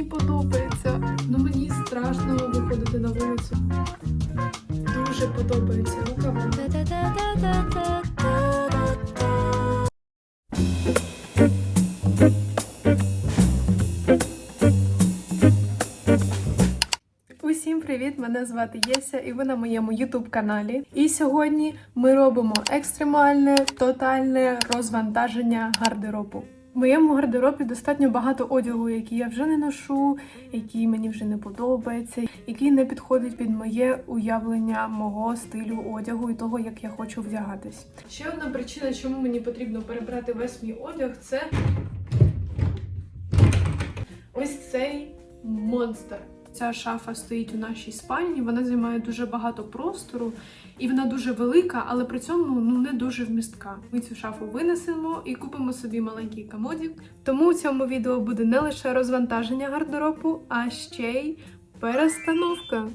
Мені подобається. Ну мені страшно виходити на вулицю. Дуже подобається рукава. Усім привіт! Мене звати Єся, і ви на моєму ютуб каналі. І сьогодні ми робимо екстремальне, тотальне розвантаження гардеробу. Моєму гардеробі достатньо багато одягу, який я вже не ношу, який мені вже не подобається, який не підходить під моє уявлення мого стилю одягу і того, як я хочу вдягатись. Ще одна причина, чому мені потрібно перебрати весь мій одяг, це ось цей монстр. Ця шафа стоїть у нашій спальні, вона займає дуже багато простору і вона дуже велика, але при цьому ну не дуже вмістка. Ми цю шафу винесемо і купимо собі маленький комодік. Тому у цьому відео буде не лише розвантаження гардеробу, а ще й перестановка.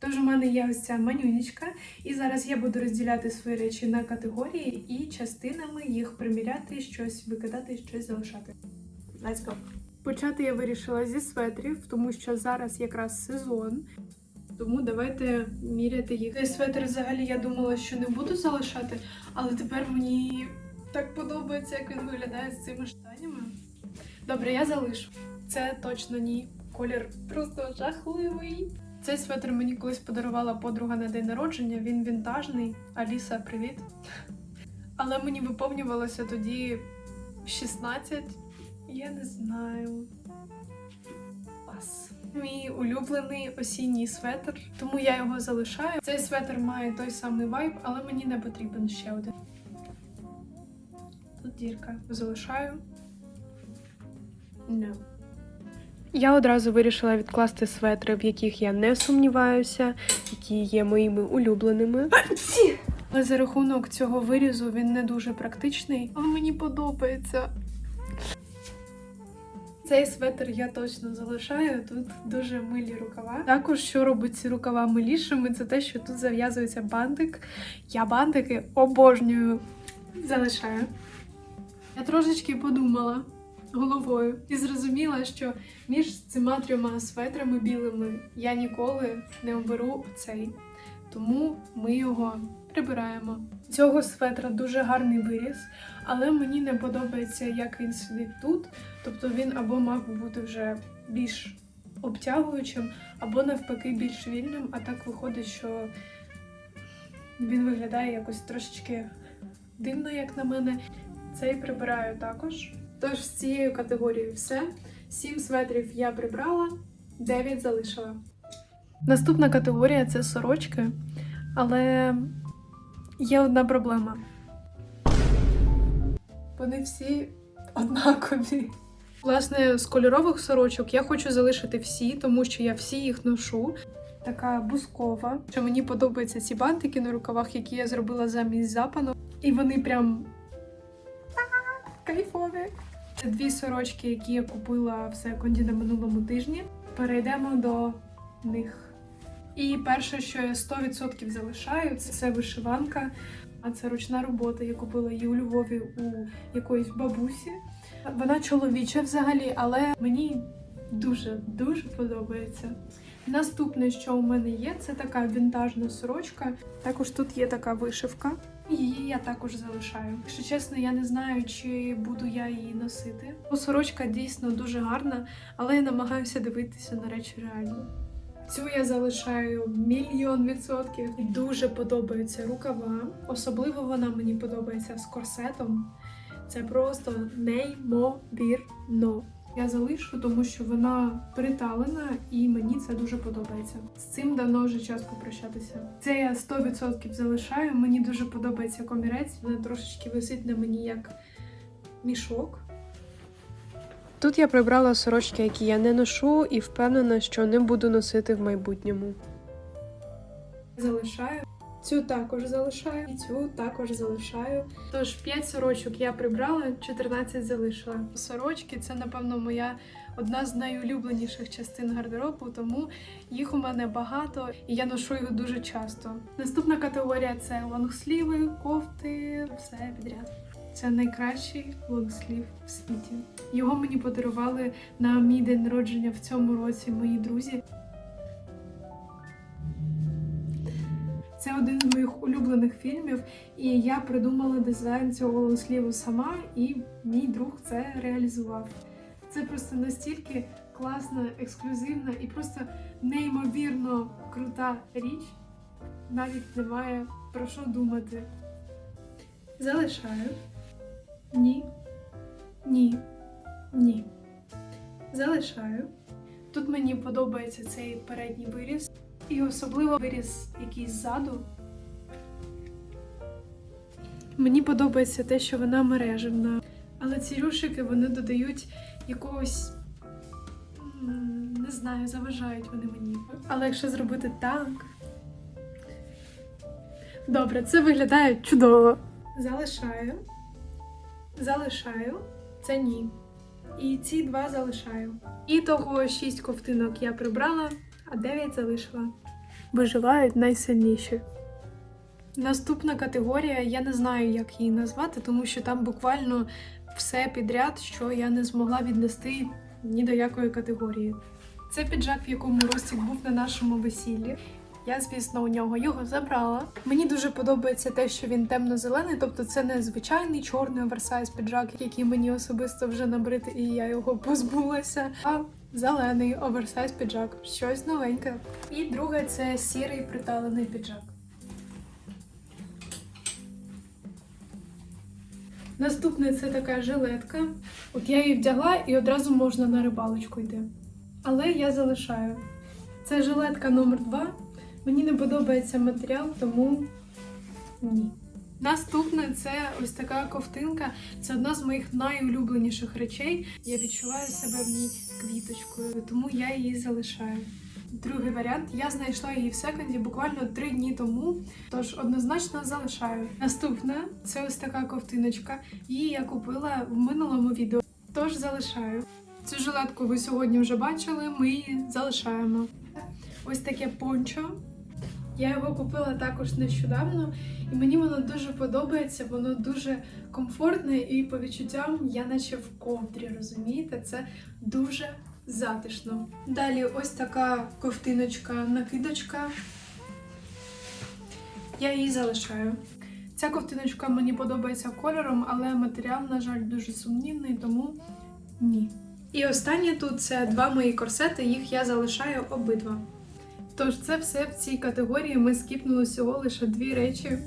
Тож у мене є ось ця манюнічка, і зараз я буду розділяти свої речі на категорії і частинами їх приміряти, щось викидати, щось залишати. Let's go! Почати я вирішила зі светрів, тому що зараз якраз сезон. Тому давайте міряти їх. Цей светр взагалі я думала, що не буду залишати, але тепер мені так подобається, як він виглядає з цими штанями. Добре, я залишу. Це точно ні. Колір просто жахливий. Цей светр мені колись подарувала подруга на день народження. Він вінтажний. Аліса, привіт. Але мені виповнювалося тоді 16. Я не знаю. Клас. Мій улюблений осінній светр, тому я його залишаю. Цей светр має той самий вайб, але мені не потрібен ще один. Тут дірка. Залишаю. No. Я одразу вирішила відкласти светри, в яких я не сумніваюся, які є моїми улюбленими. Але за рахунок цього вирізу він не дуже практичний, але мені подобається. Цей светр я точно залишаю. Тут дуже милі рукава. Також, що робить ці рукава милішими, це те, що тут зав'язується бантик. Я бантики обожнюю. Залишаю. Я трошечки подумала головою і зрозуміла, що між цими трьома светрами білими я ніколи не оберу цей. Тому ми його прибираємо. Цього светра дуже гарний виріз, але мені не подобається, як він сидить тут. Тобто він або мав би бути вже більш обтягуючим, або навпаки більш вільним. А так виходить, що він виглядає якось трошечки дивно, як на мене. Цей прибираю також. Тож з цією категорією все. Сім светрів я прибрала, 9 залишила. Наступна категорія це сорочки, але є одна проблема. Вони всі однакові. Власне, з кольорових сорочок я хочу залишити всі, тому що я всі їх ношу. Така бускова. Що мені подобаються ці бантики на рукавах, які я зробила замість запану. І вони прям кайфові. Це дві сорочки, які я купила в секонді на минулому тижні. Перейдемо до них. І перше, що я 100% залишаю, це вишиванка. А це ручна робота. Я купила її у Львові у якоїсь бабусі. Вона чоловіча взагалі, але мені дуже дуже подобається. Наступне, що у мене є, це така вінтажна сорочка. Також тут є така вишивка. Її я також залишаю. Якщо чесно, я не знаю, чи буду я її носити. Сорочка дійсно дуже гарна, але я намагаюся дивитися на речі реально. Цю я залишаю мільйон відсотків. Дуже подобаються рукава. Особливо вона мені подобається з корсетом. Це просто неймовірно. Я залишу, тому що вона приталена і мені це дуже подобається. З цим давно вже час попрощатися. Це я 100% залишаю. Мені дуже подобається комірець. Вона трошечки висить на мені як мішок. Тут я прибрала сорочки, які я не ношу, і впевнена, що не буду носити в майбутньому. Залишаю. Цю також залишаю, і цю також залишаю. Тож 5 сорочок я прибрала, 14 залишила. Сорочки це, напевно, моя одна з найулюбленіших частин гардеробу, тому їх у мене багато і я ношу їх дуже часто. Наступна категорія це лонгсліви, кофти, все підряд. Це найкращий лонгслів в світі. Його мені подарували на мій день народження в цьому році мої друзі. Це один з моїх улюблених фільмів, і я придумала дизайн цього лонгсліву сама, і мій друг це реалізував. Це просто настільки класна, ексклюзивна і просто неймовірно крута річ. Навіть немає про що думати. Залишаю. Ні. Ні. Залишаю. Тут мені подобається цей передній виріз. І особливо виріз якийсь ззаду. Мені подобається те, що вона мережевна. Але ці рушики вони додають якогось. Не знаю, заважають вони мені. Але якщо зробити так. Добре, це виглядає чудово. Залишаю. Залишаю. Це ні. І ці два залишаю. І того шість ковтинок я прибрала, а дев'ять залишила. Виживають найсильніші. Наступна категорія, я не знаю, як її назвати, тому що там буквально все підряд, що я не змогла віднести ні до якої категорії. Це піджак, в якому Ростік був на нашому весіллі. Я, звісно, у нього його забрала. Мені дуже подобається те, що він темно-зелений, тобто це не звичайний чорний оверсайз піджак, який мені особисто вже набрид, і я його позбулася. А зелений оверсайз піджак, щось новеньке. І друге це сірий приталений піджак. Наступне це така жилетка. От я її вдягла і одразу можна на рибалочку йти. Але я залишаю. Це жилетка номер 2 Мені не подобається матеріал, тому ні. Наступне це ось така ковтинка. Це одна з моїх найулюбленіших речей. Я відчуваю себе в ній квіточкою, тому я її залишаю. Другий варіант я знайшла її в секонді буквально три дні тому, тож однозначно залишаю. Наступне це ось така ковтиночка. Її я купила в минулому відео, тож залишаю. Цю жилетку ви сьогодні вже бачили, ми її залишаємо. Ось таке пончо. Я його купила також нещодавно, і мені воно дуже подобається, воно дуже комфортне і по відчуттям я наче в ковдрі, розумієте? Це дуже затишно. Далі ось така ковтиночка, накидочка. Я її залишаю. Ця ковтиночка мені подобається кольором, але матеріал, на жаль, дуже сумнівний, тому ні. І останнє тут це два мої корсети, їх я залишаю обидва. Тож це все в цій категорії. Ми скіпнули всього лише дві речі.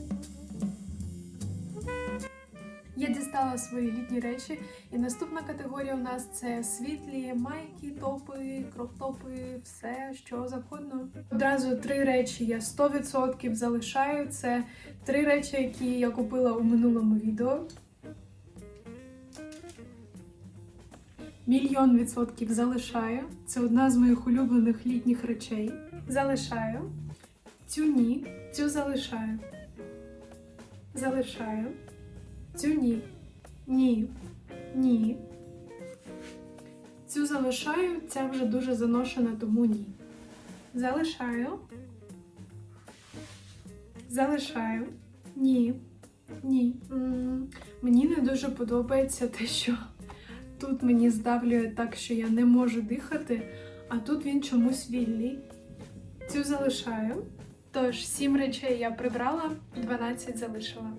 Я дістала свої літні речі, і наступна категорія у нас це світлі майки, топи, кроптопи, все що завгодно. Одразу три речі я 100% залишаю. Це три речі, які я купила у минулому відео. Мільйон відсотків залишаю. Це одна з моїх улюблених літніх речей. Залишаю. Цю ні. Цю залишаю. Залишаю. Цю ні. Ні. Ні. Цю залишаю. Ця вже дуже заношена, тому ні. Залишаю. Залишаю. Ні. Ні. Мені не дуже подобається те, що тут мені здавлює так, що я не можу дихати, а тут він чомусь вільний. Цю залишаю. Тож, 7 речей я прибрала, 12 залишила.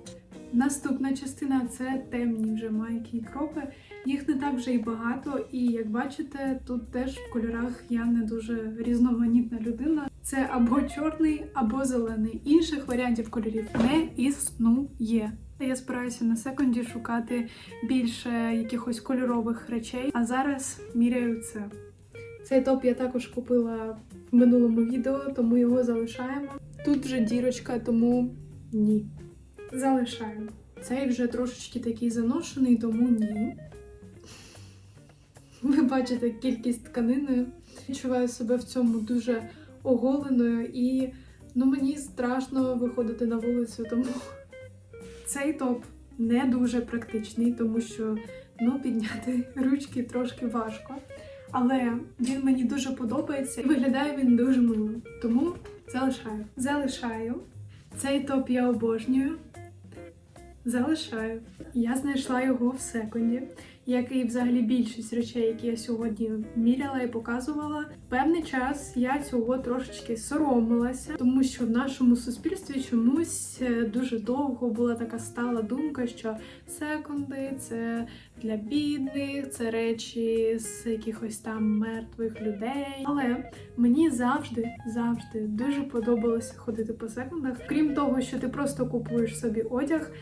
Наступна частина це темні вже майки і кропи. Їх не так вже й багато, і як бачите, тут теж в кольорах я не дуже різноманітна людина. Це або чорний, або зелений. Інших варіантів кольорів не існує. Я збираюся на секунді шукати більше якихось кольорових речей, а зараз міряю це. Цей топ я також купила минулому відео, тому його залишаємо. Тут вже дірочка, тому ні. Залишаю. Цей вже трошечки такий заношений, тому ні. Ви бачите кількість тканини. Відчуваю себе в цьому дуже оголеною і ну, мені страшно виходити на вулицю, тому цей топ не дуже практичний, тому що ну, підняти ручки трошки важко. Але він мені дуже подобається і виглядає він дуже мило. Тому залишаю. Залишаю. Цей топ я обожнюю. Залишаю. Я знайшла його в секунді, як і взагалі більшість речей, які я сьогодні міряла і показувала. Певний час я цього трошечки соромилася, тому що в нашому суспільстві чомусь е, дуже довго була така стала думка, що секунди це для бідних, це речі з якихось там мертвих людей. Але мені завжди, завжди дуже подобалося ходити по секундах. Крім того, що ти просто купуєш собі одяг.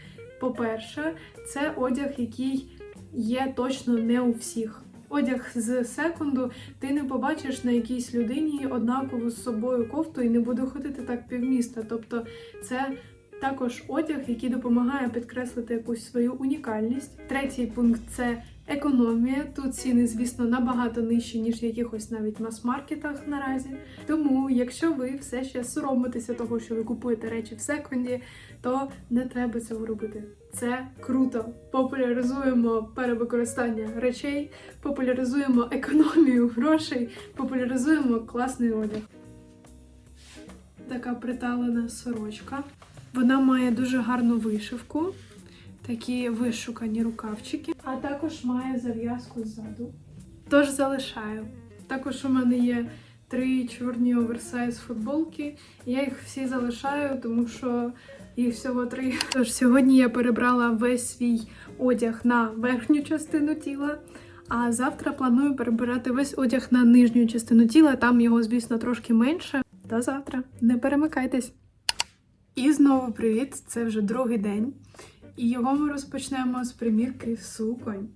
По-перше, це одяг, який є точно не у всіх. Одяг з секунду ти не побачиш на якійсь людині однакову з собою кофту і не буде ходити так півміста. Тобто, це також одяг, який допомагає підкреслити якусь свою унікальність. Третій пункт це економія. Тут ціни, звісно, набагато нижчі, ніж в якихось навіть мас-маркетах наразі. Тому, якщо ви все ще соромитеся того, що ви купуєте речі в секунді, то не треба цього робити. Це круто. Популяризуємо перевикористання речей, популяризуємо економію грошей, популяризуємо класний одяг. Така приталена сорочка. Вона має дуже гарну вишивку, такі вишукані рукавчики, а також має зав'язку ззаду. Тож залишаю. Також у мене є три чорні оверсайз футболки. Я їх всі залишаю, тому що їх всього три. Тож сьогодні я перебрала весь свій одяг на верхню частину тіла. А завтра планую перебирати весь одяг на нижню частину тіла. Там його, звісно, трошки менше. До завтра. Не перемикайтесь. І знову привіт! Це вже другий день. І його ми розпочнемо з примірки суконь.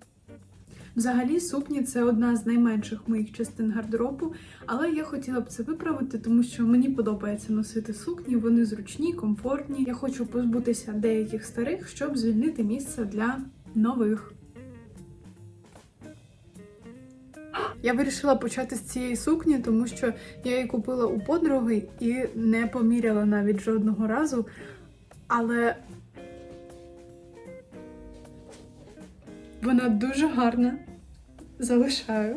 Взагалі, сукні це одна з найменших моїх частин гардеробу, але я хотіла б це виправити, тому що мені подобається носити сукні, вони зручні, комфортні. Я хочу позбутися деяких старих, щоб звільнити місце для нових. Я вирішила почати з цієї сукні, тому що я її купила у подруги і не поміряла навіть жодного разу. Але вона дуже гарна. Залишаю.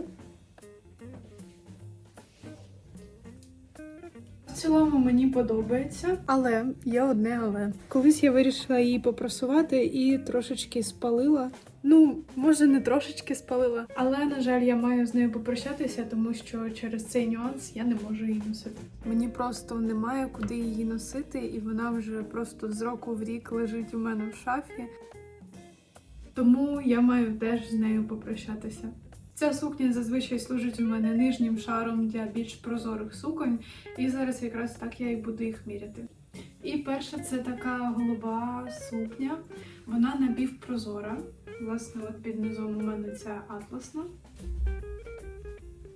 В цілому мені подобається, але є одне але. Колись я вирішила її попрасувати і трошечки спалила. Ну, може, не трошечки спалила, але на жаль, я маю з нею попрощатися, тому що через цей нюанс я не можу її носити. Мені просто немає куди її носити, і вона вже просто з року в рік лежить у мене в шафі. Тому я маю теж з нею попрощатися. Ця сукня зазвичай служить у мене нижнім шаром для більш прозорих суконь, і зараз якраз так я і буду їх міряти. І перша це така голуба сукня, вона напівпрозора. Власне, от під низом у мене ця атласна.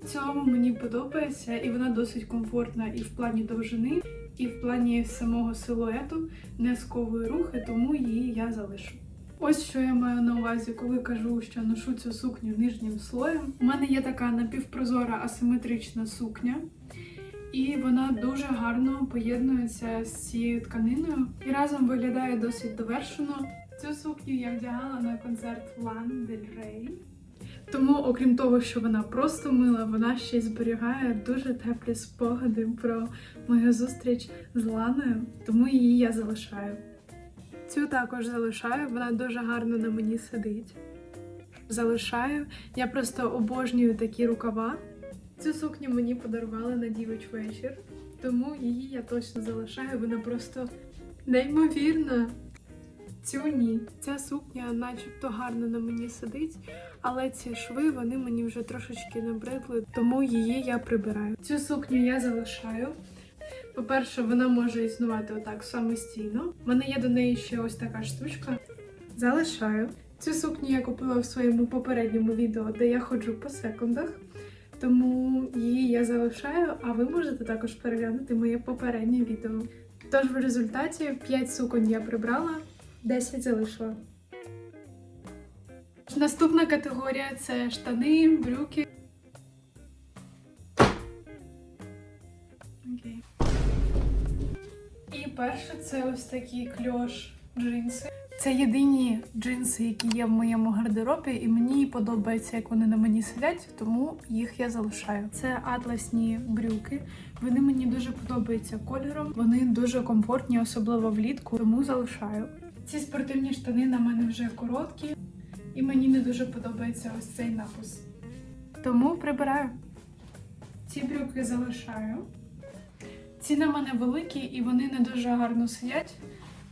В цілому мені подобається, і вона досить комфортна і в плані довжини, і в плані самого силуету, не сковує рухи, тому її я залишу. Ось що я маю на увазі, коли кажу, що ношу цю сукню нижнім слоєм. У мене є така напівпрозора асиметрична сукня, і вона дуже гарно поєднується з цією тканиною і разом виглядає досить довершено. Цю сукню я вдягала на концерт Лан Дель Рей. Тому, окрім того, що вона просто мила, вона ще й зберігає дуже теплі спогади про мою зустріч з Ланою, тому її я залишаю. Цю також залишаю, вона дуже гарно на мені сидить. Залишаю. Я просто обожнюю такі рукава. Цю сукню мені подарували на дівич вечір, тому її я точно залишаю. Вона просто неймовірна. Цю ні. Ця сукня начебто гарно на мені сидить, але ці шви вони мені вже трошечки набридли, тому її я прибираю. Цю сукню я залишаю. По-перше, вона може існувати отак самостійно. У мене є до неї ще ось така штучка. Залишаю. Цю сукню я купила в своєму попередньому відео, де я ходжу по секундах. Тому її я залишаю, а ви можете також переглянути моє попереднє відео. Тож в результаті 5 суконь я прибрала, 10 залишила. Наступна категорія це штани, брюки. Перше це ось такі кльош джинси. Це єдині джинси, які є в моєму гардеробі, і мені подобається, як вони на мені сидять, тому їх я залишаю. Це атласні брюки. Вони мені дуже подобаються кольором. Вони дуже комфортні, особливо влітку, тому залишаю. Ці спортивні штани на мене вже короткі, і мені не дуже подобається ось цей напис. Тому прибираю. Ці брюки залишаю. Ці на мене великі і вони не дуже гарно сидять,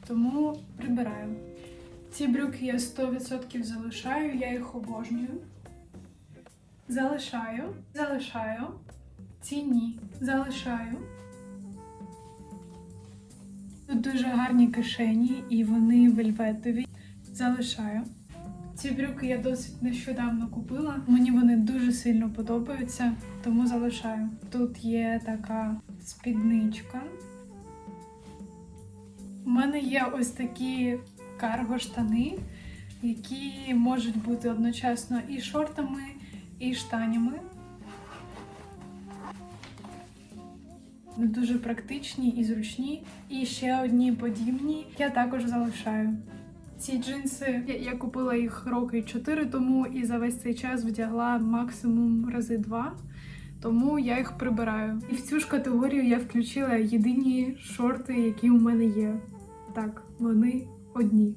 тому прибираю. Ці брюки я 100% залишаю, я їх обожнюю. Залишаю, залишаю. Ці ні. Залишаю. Тут дуже гарні кишені і вони вельветові. Залишаю. Ці брюки я досить нещодавно купила. Мені вони дуже сильно подобаються, тому залишаю. Тут є така спідничка. У мене є ось такі карго-штани, які можуть бути одночасно і шортами, і штанями. Дуже практичні і зручні. І ще одні подібні я також залишаю. Ці джинси я, купила їх роки 4 тому і за весь цей час вдягла максимум рази два. Тому я їх прибираю. І в цю ж категорію я включила єдині шорти, які у мене є. Так, вони одні.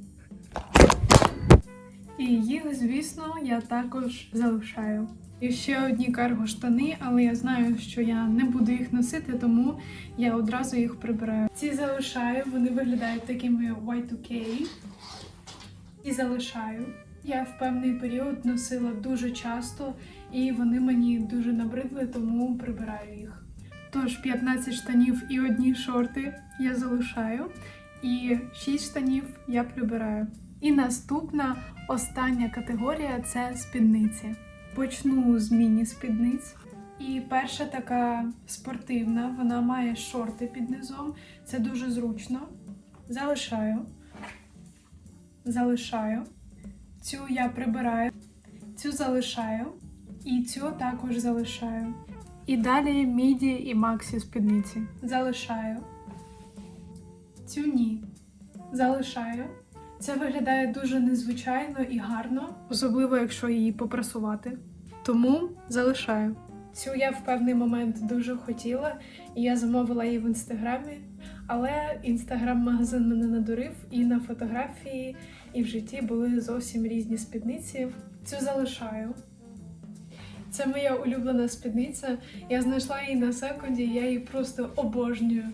І їх, звісно, я також залишаю. І ще одні карго штани, але я знаю, що я не буду їх носити, тому я одразу їх прибираю. Ці залишаю, вони виглядають такими Y2K. І залишаю. Я в певний період носила дуже часто, і вони мені дуже набридли, тому прибираю їх. Тож 15 штанів і одні шорти я залишаю, і 6 штанів я прибираю. І наступна остання категорія це спідниці. Почну з міні-спідниць. І перша така спортивна, вона має шорти під низом. Це дуже зручно. Залишаю. Залишаю. Цю я прибираю. Цю залишаю. І цю також залишаю. І далі міді і максі спідниці. Залишаю. Цю ні. Залишаю. Це виглядає дуже незвичайно і гарно, особливо якщо її попрасувати. Тому залишаю. Цю я в певний момент дуже хотіла, і я замовила її в інстаграмі. Але інстаграм-магазин мене надурив, і на фотографії, і в житті були зовсім різні спідниці. Цю залишаю. Це моя улюблена спідниця. Я знайшла її на секунді, я її просто обожнюю.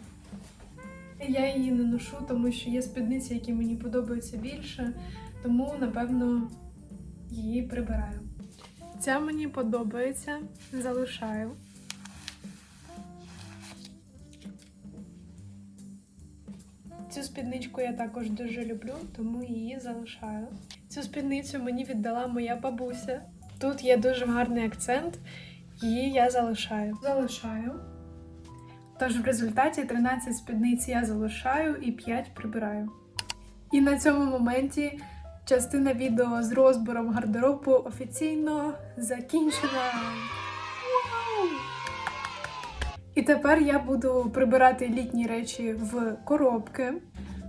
Я її не ношу, тому що є спідниці, які мені подобаються більше, тому напевно її прибираю. Ця мені подобається, залишаю. Цю спідничку я також дуже люблю, тому її залишаю. Цю спідницю мені віддала моя бабуся. Тут є дуже гарний акцент, її я залишаю. Залишаю. Тож в результаті 13 спідниць я залишаю і 5 прибираю. І на цьому моменті частина відео з розбором гардеробу офіційно закінчена. І тепер я буду прибирати літні речі в коробки.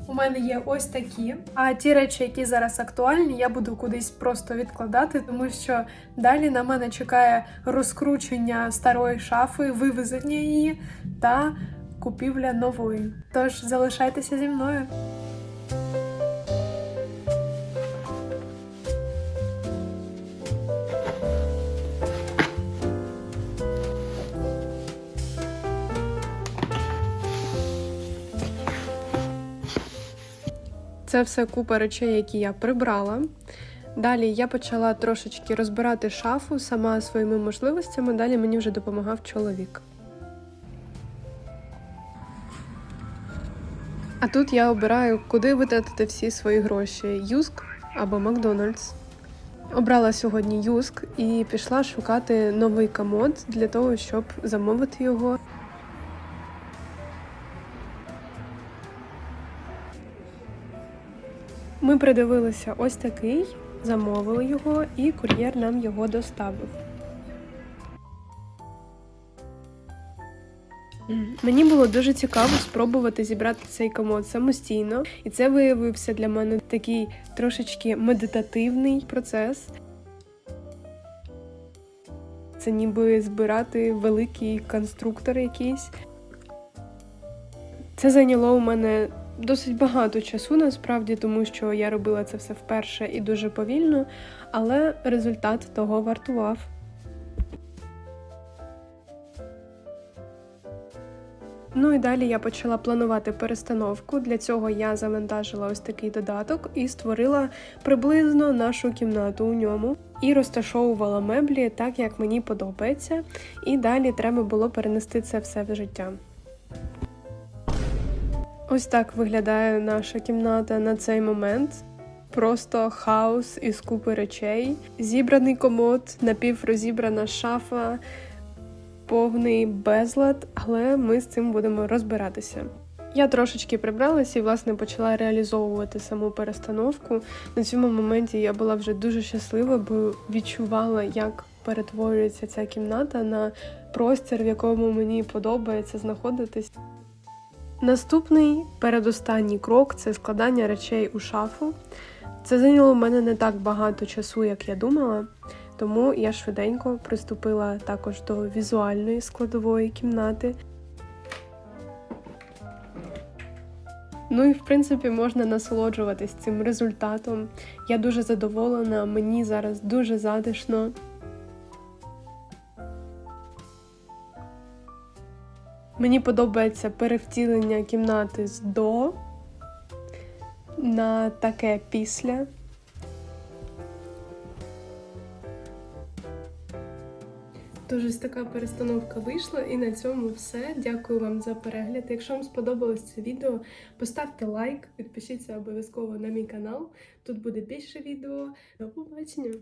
У мене є ось такі. А ті речі, які зараз актуальні, я буду кудись просто відкладати, тому що далі на мене чекає розкручення старої шафи, вивезення її та купівля нової. Тож залишайтеся зі мною. Це все купа речей, які я прибрала. Далі я почала трошечки розбирати шафу сама своїми можливостями. Далі мені вже допомагав чоловік. А тут я обираю, куди витратити всі свої гроші: Юск або Макдональдс. Обрала сьогодні Юск і пішла шукати новий комод для того, щоб замовити його. Ми придивилися ось такий, замовили його, і кур'єр нам його доставив. Мені було дуже цікаво спробувати зібрати цей комод самостійно, і це виявився для мене такий трошечки медитативний процес. Це ніби збирати великий конструктор якийсь. Це зайняло у мене досить багато часу насправді, тому що я робила це все вперше і дуже повільно, але результат того вартував. Ну і далі я почала планувати перестановку. Для цього я завантажила ось такий додаток і створила приблизно нашу кімнату у ньому. І розташовувала меблі так, як мені подобається. І далі треба було перенести це все в життя. Ось так виглядає наша кімната на цей момент. Просто хаос із купи речей, зібраний комод, напіврозібрана шафа, повний безлад, але ми з цим будемо розбиратися. Я трошечки прибралась і власне почала реалізовувати саму перестановку. На цьому моменті я була вже дуже щаслива, бо відчувала, як перетворюється ця кімната на простір, в якому мені подобається знаходитись. Наступний передостанній крок це складання речей у шафу. Це зайняло в мене не так багато часу, як я думала, тому я швиденько приступила також до візуальної складової кімнати. Ну і в принципі можна насолоджуватись цим результатом. Я дуже задоволена, мені зараз дуже затишно. Мені подобається перевтілення кімнати з до на таке після. Тож ось така перестановка вийшла, і на цьому все. Дякую вам за перегляд. Якщо вам сподобалось це відео, поставте лайк, підпишіться обов'язково на мій канал. Тут буде більше відео. До побачення!